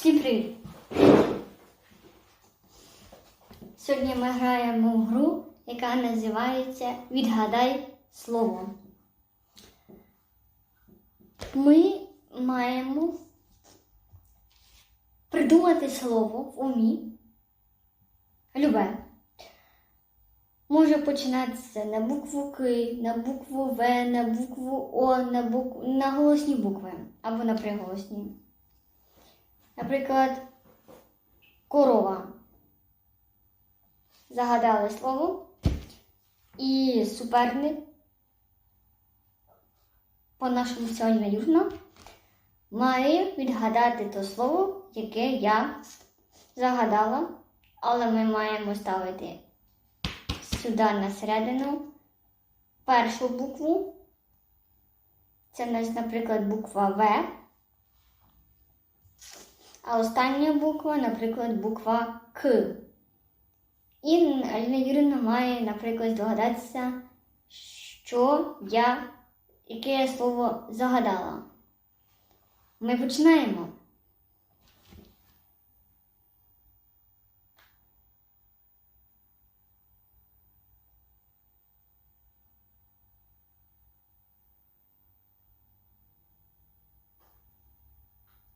Всім привіт! Сьогодні ми граємо в гру, яка називається Відгадай слово. Ми маємо придумати слово в умі. Любе. Може починатися на букву К, на букву В, на букву О, на, букву, на голосні букви або на приголосні. Наприклад, корова. Загадали слово, і суперник по нашому сьогодні Южна має відгадати то слово, яке я загадала, але ми маємо ставити сюди на середину першу букву. Це у наприклад, буква В. А остання буква, наприклад, буква К. І Аліна Юрівна має, наприклад, здогадатися, що я, яке я слово загадала. Ми починаємо.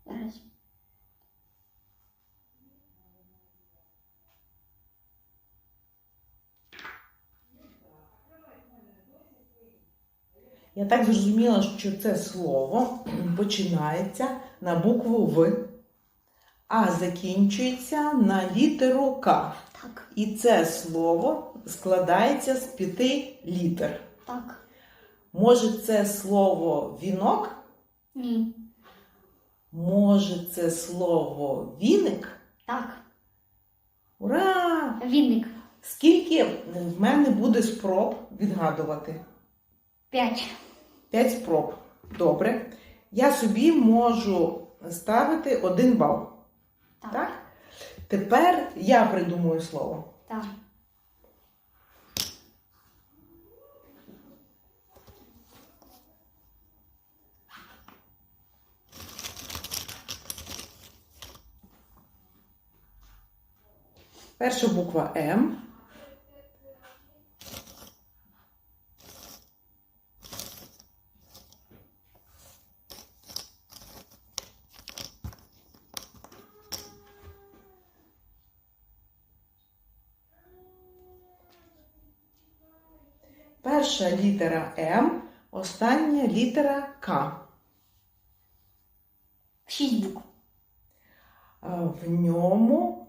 Зараз. Я так зрозуміла, що це слово починається на букву В, а закінчується на літеру К. Так, І це слово складається з п'яти літер. так. Може, це слово вінок, Ні. може, це слово віник. Так. Ура! Вінник. Скільки в мене буде спроб відгадувати? П'ять. П'ять спроб. Добре. Я собі можу ставити один бал. Так. Так? Тепер я придумую слово. Так. Перша буква М. Перша літера М, остання літера К. Шість букв. В ньому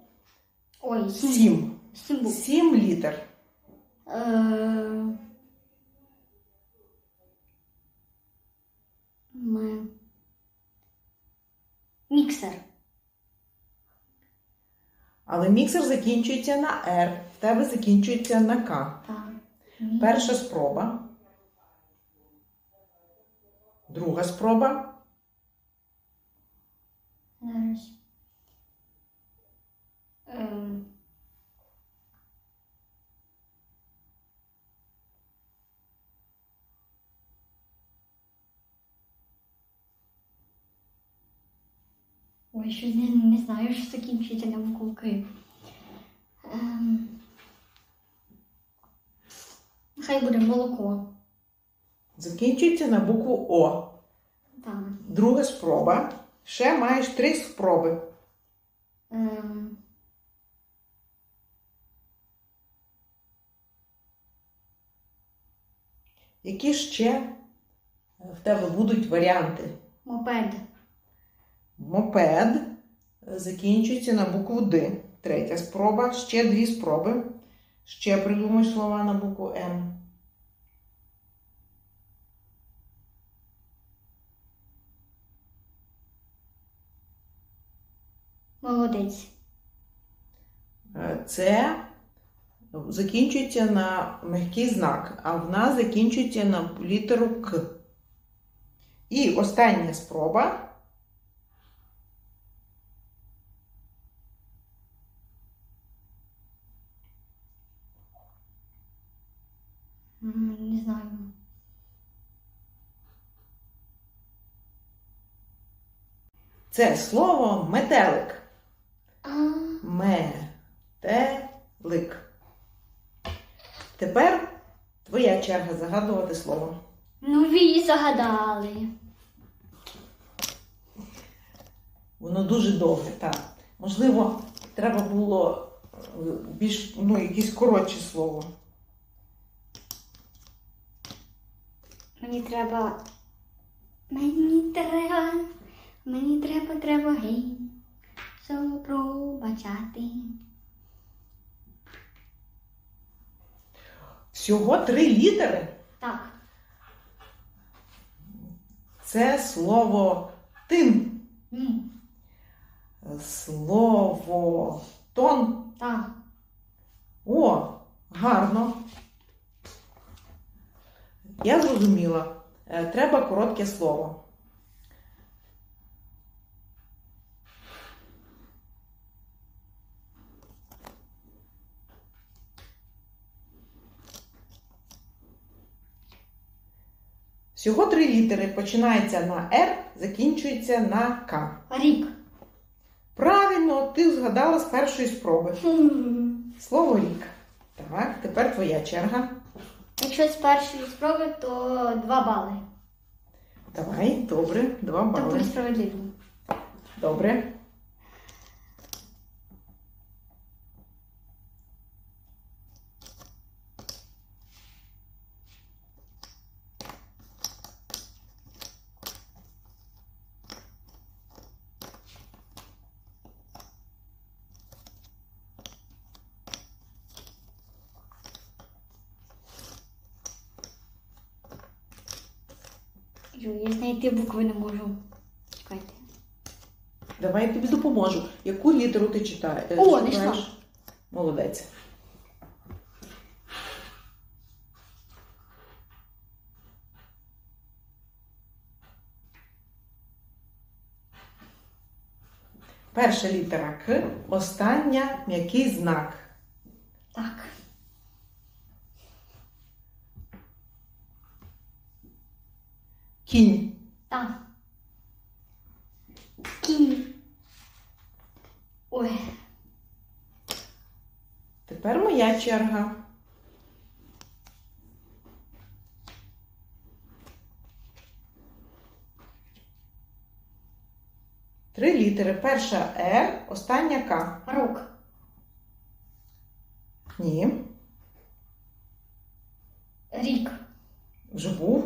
Ой, сім. сім. Букв. Сім літер. Е, Ми... Міксер. Але міксер закінчується на Р, в тебе закінчується на К. Так. Перша спроба. Друга спроба. Ем. Ой, щось не, не знаю, що закінчується на К. Ем. Хай буде молоко. Закінчується на букву О. Так. Друга спроба. Ще маєш три спроби. Ем. Які ще в тебе будуть варіанти? Мопед. Мопед закінчується на букву Д. Третя спроба. Ще дві спроби. Ще придумай слова на букву М. Молодець. Е, Це закінчується на м'який знак, а в нас закінчується на літеру К. І остання спроба. Не знаю. Це слово метелик. Метелик. Тепер твоя черга загадувати слово. ну ви і загадали. Воно дуже довге, так. Можливо, треба було е, більш ну, якесь коротше слово. Мені треба. Мені треба. Мені треба, треба гей. Все пробачати. Всього три літери. Так. Це слово тин, Ні. слово тон. Так. О, гарно. Я зрозуміла. Е, Треба коротке слово. Всього три літери починається на Р, закінчується на К. Рік. Правильно, ти згадала з першої спроби. Слово рік. Так, тепер твоя черга. Якщо з першої спроби, то два бали. Давай, добре, два бали. Тобто справедливо. Добре. Ю, Я знайти букви не можу. Чекайте. Давай я тобі допоможу. Яку літеру ти читаєш? О, знайшла. Молодець. Перша літера К, остання м'який знак. Так. Кінь. Так. Кінь. Ой. Тепер моя черга. Три літери. Перша Р, остання К. Рук. Ні. Рік. Вже був.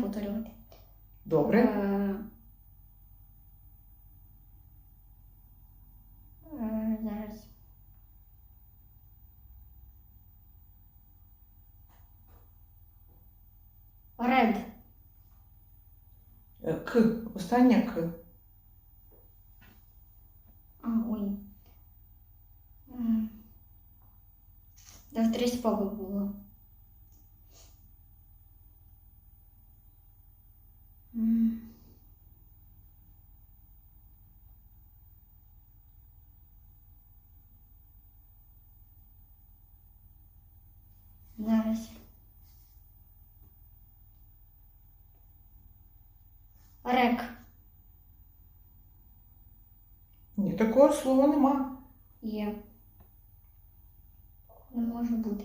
Повторювати. Добре. Е, е, Зараз. Ред. Е, К. Остання К. А, ой. Та в три спроби було. Зараз. Рек. Ні, такого слова нема. Є. Не може бути.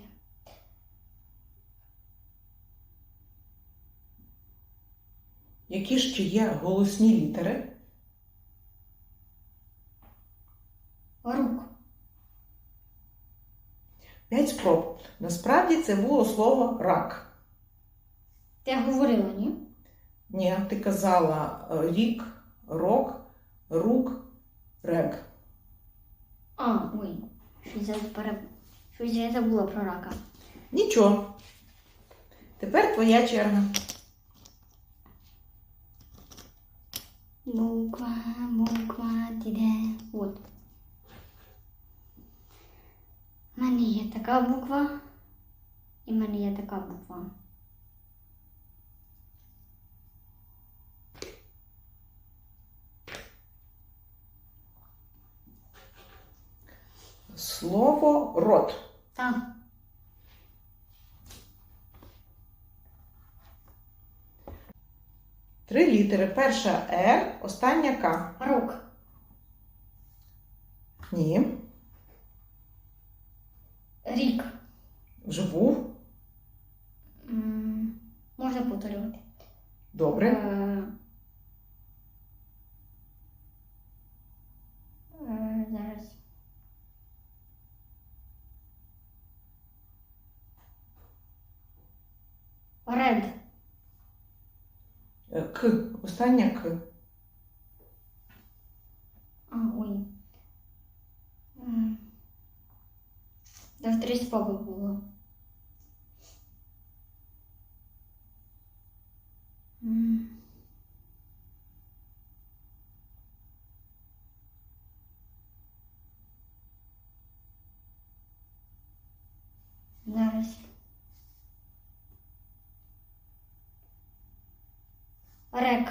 Які ще є голосні літери? Рук. П'ять спроб. Насправді це було слово рак. Ти говорила, ні? Ні, ти казала е, рік, рок, рук, рек. А, ой. Щось я, пере... Щось я забула про рака. Нічого. Тепер твоя черга. Буква, буква, ти де? От. У мене є така буква. І в мене є така буква. Слово рот. Так. Три літери. Перша Р, остання К. Рук. Ні. Рік. Вже був. М, Можна повторювати. Добре. Е, е, Зараз. Ред. Е, К. Остання К. А, ой. Три спроби було. М. Зараз. Рек.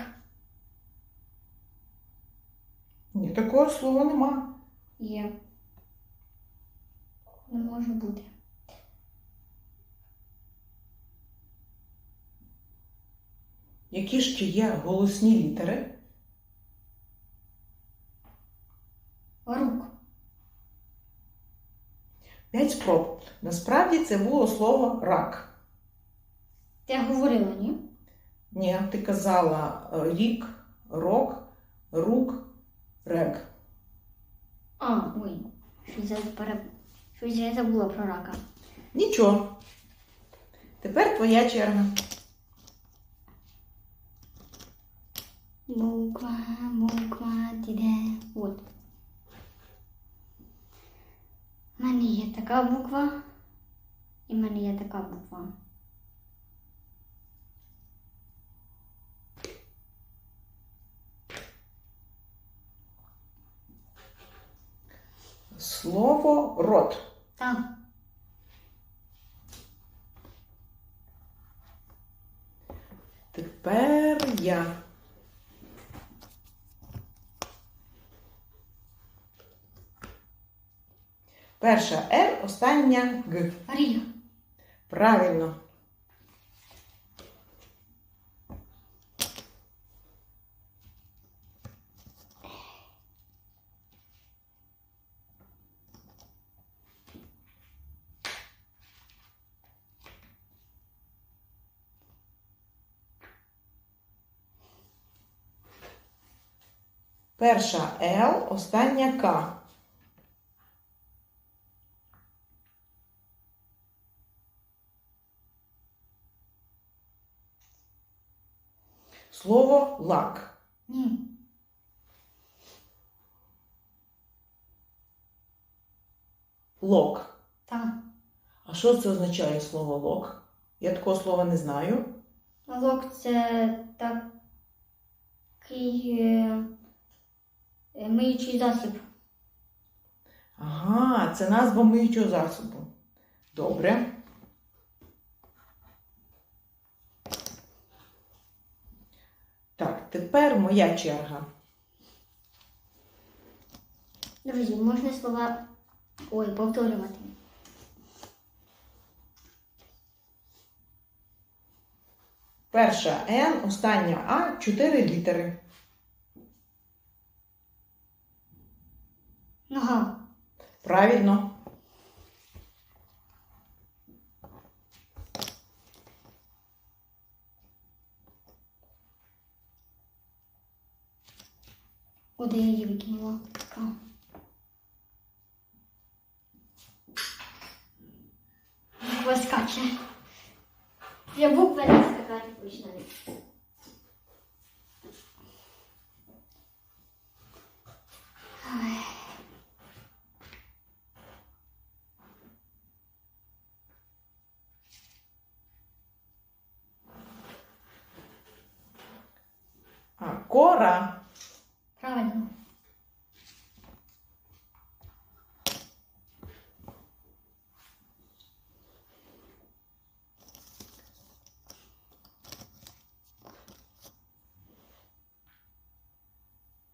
Ні, такого слова нема. Є. Не може бути. Які ще є голосні літери? Рук. П'ять спроб. Насправді це було слово рак. Ти говорила, ні? Ні, ти казала е, рік, рок, рук, рек. А, ой. Щось я, пере... Щось я забула про рака. Нічого. Тепер твоя черга. Буква, буква, іде. От. У мене є така буква. І в мене є така буква. Слово рот. Так. Тепер я. Перша Р, остання Г. Ріг. Правильно. Перша Л, остання К. Слово лак. Ні. Лок. Так. А що це означає слово лок? Я такого слова не знаю. Лок це такий е, миючий засіб. Ага, це назва миючого засобу. Добре. Так, тепер моя черга. Друзі, можна слова ой, повторювати. Перша Н, остання А, чотири літери. Нога. Правильно. Куди я її викинула? А. Буква скаче. Я буква не скакати починаю. Ой. А, кора. Правильно.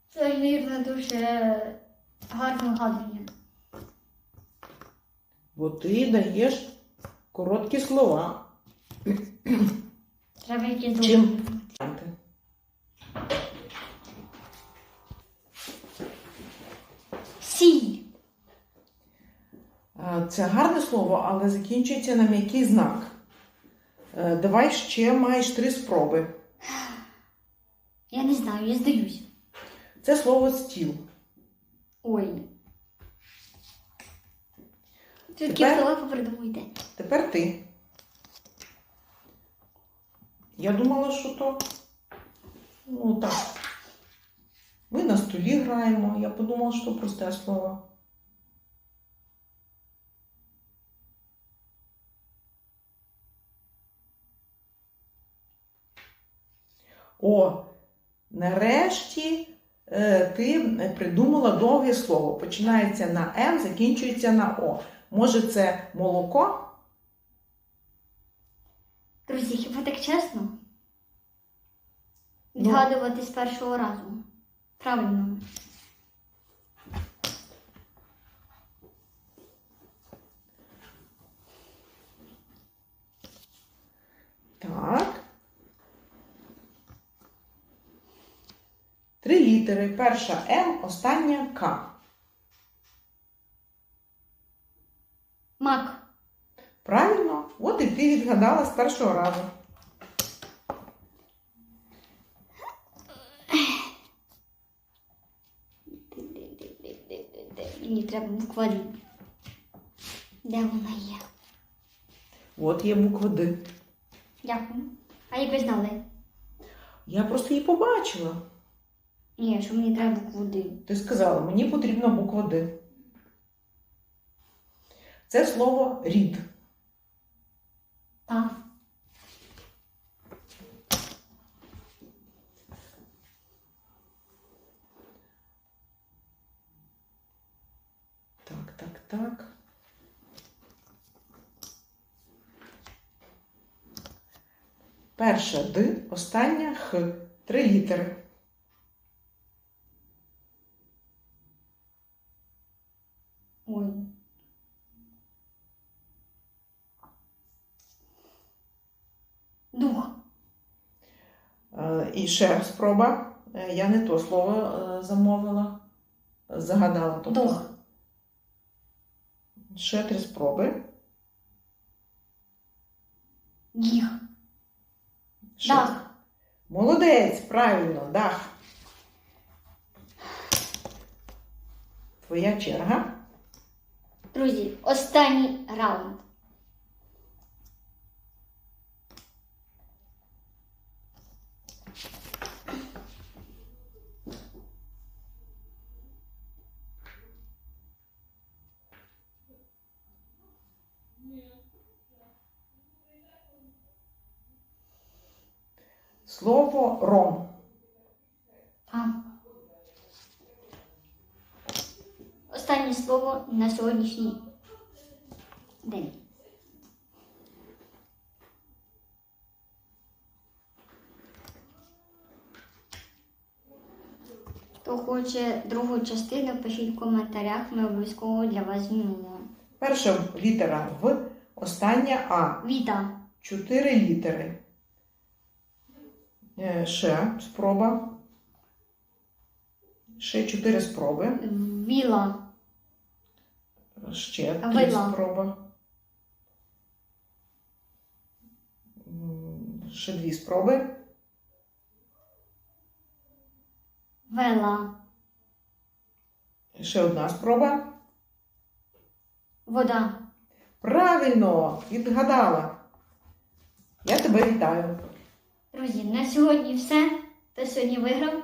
Це, вірно, дуже гарне вгадування. Бо ти даєш короткі слова. Треба якісь Чим? Сіль. Е, Це гарне слово, але закінчується на м'який знак. Е, Давай ще маєш три спроби. Я не знаю, я здаюсь. Це слово стіл. Ой. Такі Тепер- слова попридумуйте. Тепер ти. Я думала, що то. Ну так. Ми на столі граємо. Я подумала, що просте слово. О, нарешті е, ти придумала довге слово. Починається на М, закінчується на О. Може, це молоко? Друзі, хіба так чесно? Ну. Відгадувати з першого разу. Правильно. Так. Три літери. Перша М, остання К. Мак. Правильно? От і ти відгадала з першого разу. Мені треба буква Д. Де вона є? От є буква Д. Дякую. А як ви знали? Я просто її побачила. Ні, що мені треба букву Д. Ти сказала, мені потрібна буква Д. Це слово рід. Так. Так, так, так. Перша Д, остання Х. Три літери. Ой. Дух. Е, І ще спроба. Е, Я не то слово е, замовила, загадала. Тобто Дух. ще три спроби. Їх. Ще. Дах. Молодець, правильно, дах. Твоя черга. Друзі, останній раунд. Слово ром. А. Останнє слово на сьогоднішній день. Хто хоче другу частину, пишіть в коментарях, ми обов'язково для вас знімемо. Перша літера В, остання А. Віта, Чотири літери. Е, Ще спроба. Ще чотири спроби. віла, Ще три Вила. спроба. Ще дві спроби. вела, Ще одна спроба. вода. Правильно, відгадала. Я тебе вітаю. Друзі, на сьогодні все. Хто сьогодні виграв?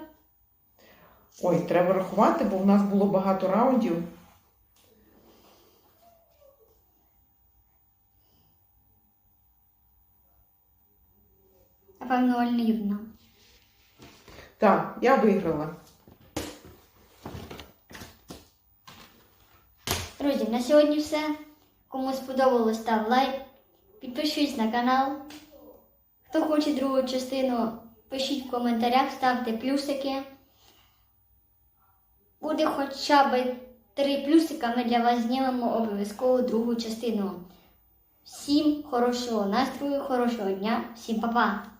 Ой, треба рахувати, бо в нас було багато раундів. Напевно, Юрна. Так, я виграла. Друзі, на сьогодні все. Кому сподобалось, став лайк. Підпишись на канал. Хто хоче другу частину, пишіть в коментарях, ставте плюсики. Буде хоча б три плюсика, ми для вас знімемо обов'язково другу частину. Всім хорошого настрою, хорошого дня, всім па-па!